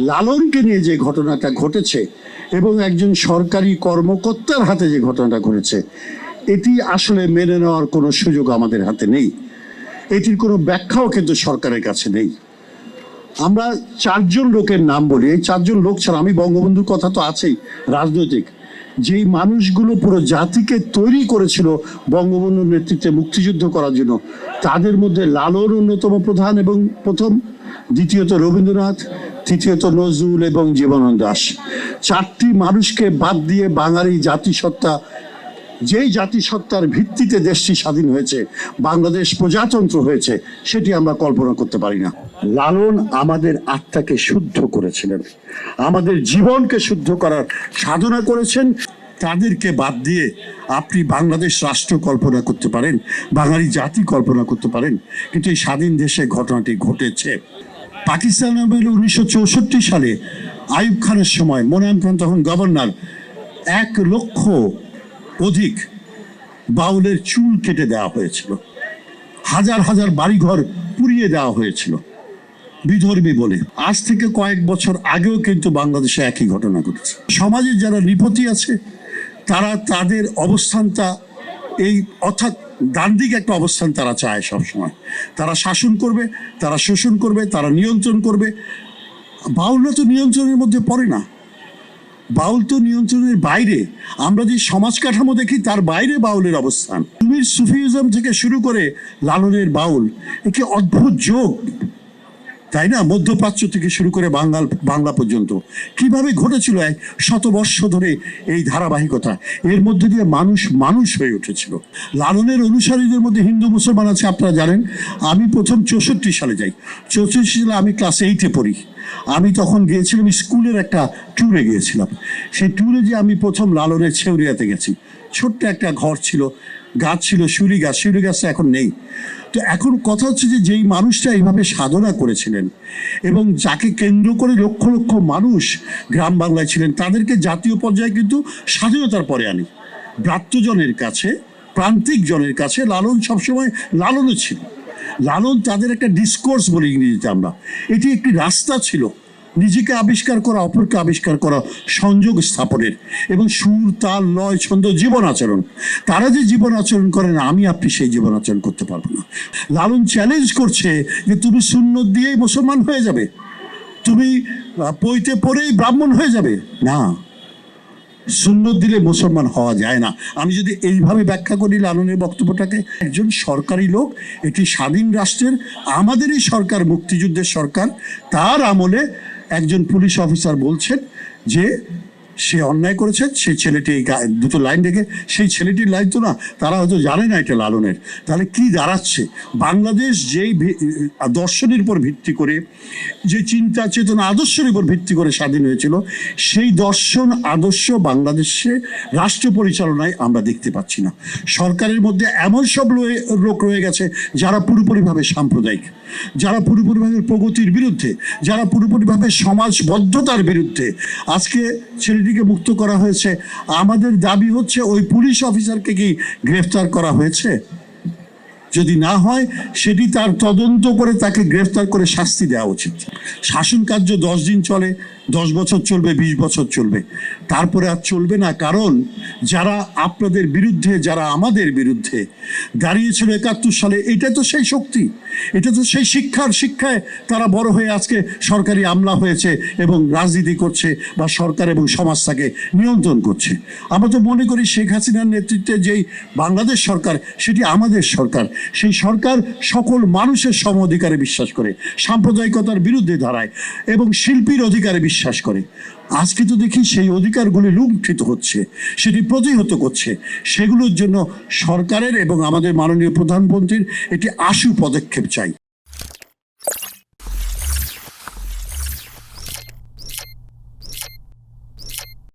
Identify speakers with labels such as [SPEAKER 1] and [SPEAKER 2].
[SPEAKER 1] লালনকে নিয়ে যে ঘটনাটা ঘটেছে এবং একজন সরকারি কর্মকর্তার হাতে যে ঘটনাটা ঘটেছে, এটি আসলে মেনে নেওয়ার কোনো সুযোগ আমাদের হাতে নেই। এটির কোনো ব্যাখ্যাও কিন্তু সরকারের কাছে নেই। আমরা চারজন লোকের নাম বলি। এই চারজন লোক ছাড়া আমি বঙ্গবন্ধুর কথা তো আছেই, রাজনৈতিক। যেই মানুষগুলো পুরো জাতিকে তৈরি করেছিল বঙ্গবন্ধুর নেতৃত্বে মুক্তিযুদ্ধ করার জন্য, তাদের মধ্যে লালন অন্যতম প্রধান এবং প্রথম, দ্বিতীয়ত রবীন্দ্রনাথ, তৃতীয়ত নজরুল এবং জীবনানন্দ দাস। চারটি মানুষকে বাদ দিয়ে বাঙালি জাতিসত্তা, যেই জাতিসত্তার ভিত্তিতে দেশটি স্বাধীন হয়েছে, বাংলাদেশ প্রজাতন্ত্র হয়েছে, সেটি আমরা কল্পনা করতে পারি না। লালন আমাদের আত্মাকে শুদ্ধ করেছিলেন। আমাদের জীবনকে শুদ্ধ করার সাধনা করেছেন তাদেরকে বাদ দিয়ে আপনি বাংলাদেশ রাষ্ট্র কল্পনা করতে পারেন, বাঙালি জাতি কল্পনা করতে পারেন, কিন্তু এই স্বাধীন দেশে ঘটনাটি ঘটেছে। পাকিস্তান আমলে উনিশশো চৌষট্টি সালে আইব খানের সময় মোনায়ম খান তখন গভর্নর। এক লক্ষ অধিক বাউলের চুল কেটে দেওয়া হয়েছিল। হাজার হাজার বাড়িঘর পুড়িয়ে দেওয়া হয়েছিল। বিধর্মী বলে। আজ থেকে কয়েক বছর আগেও কিন্তু বাংলাদেশে একই ঘটনা ঘটেছে। সমাজে যারা নৃপতি আছে তারা তাদের অবস্থানটা, এই অর্থাৎ দান্দিক একটা অবস্থান তারা চায় সবসময়। তারা শাসন করবে, তারা শোষণ করবে, তারা নিয়ন্ত্রণ করবে। বাউলরা তো নিয়ন্ত্রণের মধ্যে পড়ে না। বাউল তো নিয়ন্ত্রণের বাইরে। আমরা যে সমাজ কাঠামো দেখি, তার বাইরে বাউলের অবস্থান। তুমির সুফিজম থেকে শুরু করে লালনের বাউল, একে অদ্ভুত যোগ। তাই না? মধ্যপ্রাচ্য থেকে শুরু করে বাঙ্গাল, বাংলা পর্যন্ত। কীভাবে ঘটেছিল এক শতবর্ষ ধরে এই ধারাবাহিকতা? এর মধ্যে দিয়ে মানুষ মানুষ হয়ে উঠেছিল। লালনের অনুসারীদের মধ্যে হিন্দু মুসলমান আছে, আপনারা জানেন। আমি প্রথম চৌষট্টি সালে যাই। চৌষট্টি সালে আমি ক্লাস এইটে পড়ি। আমি তখন গিয়েছিলাম স্কুলের একটা ট্যুরে গিয়েছিলাম। সেই ট্যুরে যে আমি প্রথম লালনের ছেউরিয়াতে গেছি। ছোট্ট একটা ঘর ছিল। গাছ ছিল শিউরি গাছ শিউরি গাছটা এখন নেই। তো এখন কথা হচ্ছে যে, যেই মানুষটা এইভাবে সাধনা করেছিলেন এবং যাকে কেন্দ্র করে লক্ষ লক্ষ মানুষ গ্রাম বাংলায় ছিলেন, তাদেরকে জাতীয় পর্যায়ে কিন্তু স্বাধীনতার পরে আনি। ব্রাত্যজনের কাছে, প্রান্তিক জনের কাছে লালন সবসময় লালনও ছিল। লালন তাদের একটা ডিসকোর্স বলি ইংরেজিতে আমরা। এটি একটি রাস্তা ছিল। নিজেকে আবিষ্কার করা, অপরকে আবিষ্কার করা সংযোগ স্থাপনের এবং সুর, তাল, লয়, ছন্দ, জীবন আচরণ। তারা যে জীবন আচরণ করেন আমি আপনি সেই জীবন আচরণ করতে পারব না। লালন চ্যালেঞ্জ করছে যে তুমি শূন্য দিয়েই মুসলমান হয়ে যাবে। তুমি পইতে পড়েই ব্রাহ্মণ হয়ে যাবে। না। সুন্নত দিলে মুসলমান হওয়া যায় না। আমি যদি এইভাবে ব্যাখ্যা করি লালনের বক্তব্যটাকে, একজন সরকারি লোক, এটি স্বাধীন রাষ্ট্রের, আমাদেরই সরকার, মুক্তিযুদ্ধের সরকার, তার আমলে একজন পুলিশ অফিসার বলছেন যে সে অন্যায় করেছে, সেই ছেলেটি এই দুটো লাইন দেখে সেই ছেলেটির লাইন তো না, তারা হয়তো জানে না এটা লালনের। তাহলে কি দাঁড়াচ্ছে? বাংলাদেশ যেই দর্শনের উপর ভিত্তি করে, যে চিন্তা চেতনা আদর্শের উপর ভিত্তি করে স্বাধীন হয়েছিল, সেই দর্শন আদর্শ বাংলাদেশে রাষ্ট্র পরিচালনায় আমরা দেখতে পাচ্ছি না। সরকারের মধ্যে এমন সব লোক রয়ে গেছে যারা পুরোপুরিভাবে সাম্প্রদায়িক, যারা পুরোপুরিভাবে প্রগতির বিরুদ্ধে, যারা পুরোপুরিভাবে সমাজবদ্ধতার বিরুদ্ধে। আজকে ছেলেটিকে মুক্ত করা হয়েছে। আমাদের দাবি হচ্ছে ওই পুলিশ অফিসারকে কি গ্রেফতার করা হয়েছে? যদি না হয়, সেটি তার তদন্ত করে তাকে গ্রেফতার করে শাস্তি দেওয়া উচিত। শাসন কার্য দশ দিন চলে, দশ বছর চলবে, বিশ বছর চলবে। তারপরে আর চলবে না, কারণ যারা আপনাদের বিরুদ্ধে, যারা আমাদের বিরুদ্ধে দাঁড়িয়েছিল একাত্তর সালে, এটা তো সেই শক্তি। এটা তো সেই শিক্ষার শিক্ষায় তারা বড় হয়ে আজকে সরকারি আমলা হয়েছে এবং রাজনীতি করছে বা সরকার এবং সমাজ তাকে নিয়ন্ত্রণ করছে। আমরা তো মনে করি শেখ হাসিনার নেতৃত্বে যেই বাংলাদেশ সরকার, সেটি আমাদের সরকার। সেই সরকার সকল মানুষের সম অধিকারে বিশ্বাস করে, সাম্প্রদায়িকতার বিরুদ্ধে দাঁড়ায় এবং শিল্পীর অধিকারে বিশ্বাস করে। আজকে তো দেখি সেই অধিকারগুলি লুণ্ঠিত হচ্ছে, সেটি প্রতিহত করছে। সেগুলোর জন্য সরকারের এবং আমাদের মাননীয় প্রধানমন্ত্রীর একটি আশু পদক্ষেপ চাই।